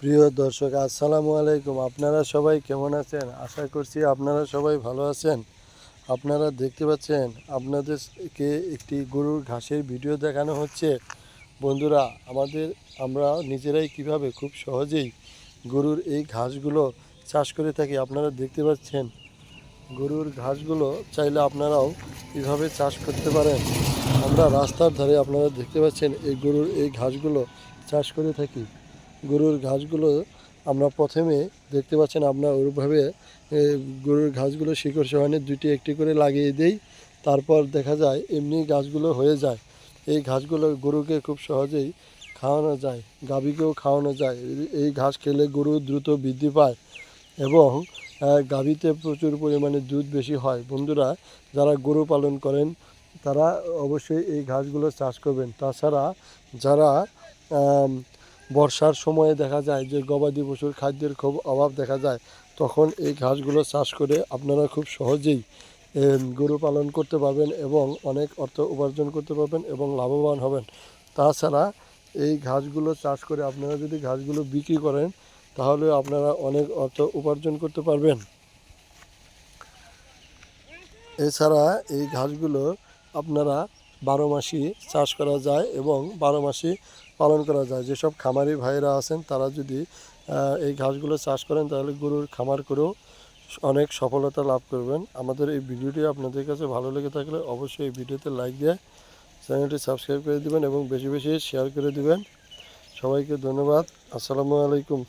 প্রিয় দর্শক, আসসালামু আলাইকুম। আপনারা সবাই কেমন আছেন? আশা করছি আপনারা সবাই ভালো আছেন। আপনারা দেখতে পাচ্ছেন, আপনাদেরকে একটি গরুর ঘাসের ভিডিও দেখানো হচ্ছে। বন্ধুরা, আমাদের, আমরা নিজেরাই কীভাবে খুব সহজেই গরুর এই ঘাসগুলো চাষ করে থাকি আপনারা দেখতে পাচ্ছেন। গরুর ঘাসগুলো চাইলে আপনারাও এভাবে চাষ করতে পারেন। আমরা রাস্তার ধারে আপনারা দেখতে পাচ্ছেন, এই গরুর এই ঘাসগুলো চাষ করে থাকি। গরুর ঘাসগুলো আমরা প্রথমে দেখতে পাচ্ছেন আমরা ওইভাবে এ, গরুর ঘাসগুলো শিকড় সহানে দুটি একটি করে লাগিয়ে দেই তারপর দেখা যায় এমনি ঘাসগুলো হয়ে যায়। এই ঘাসগুলো গরুকে খুব সহজেই খাওয়ানো যায় গাভীকেও খাওয়ানো যায়। এই- ঘাস খেলে গরু দ্রুত বৃদ্ধি পায় এবং গাভীতে প্রচুর পরিমাণে দুধ বেশি হয়। বন্ধুরা যারা গরু পালন করেন তারা অবশ্যই এই ঘাসগুলো চাষ করবেন। তাছাড়া যারা বর্ষার সময়ে দেখা যায় যে গবাদি পশুর খাদ্যের খুব অভাব দেখা যায়, তখন এই ঘাসগুলো চাষ করে আপনারা খুব সহজেই গরু পালন করতে পারবেন এবং অনেক অর্থ উপার্জন করতে পারবেন এবং লাভবান হবেন। তাছাড়া এই ঘাসগুলো চাষ করে আপনারা যদি ঘাসগুলো বিক্রি করেন, তাহলে আপনারা অনেক অর্থ উপার্জন করতে পারবেন। এছাড়া এই ঘাসগুলো আপনারা বারো মাসই চাষ করা যায় এবং বারো মাসই পালন করা যায়। যেসব খামারি ভাইরা আছেন, তারা যদি এই ঘাসগুলো চাষ করেন, তাহলে গরুর খামার করেও অনেক সফলতা লাভ করবেন। আমাদের এই ভিডিওটি আপনাদের কাছে ভালো লেগে থাকলে অবশ্যই এই ভিডিওতে লাইক দিয়ে চ্যানেলটি সাবস্ক্রাইব করে দিবেন এবং বেশি বেশি শেয়ার করে দিবেন। সবাইকে ধন্যবাদ। আসসালামু আলাইকুম।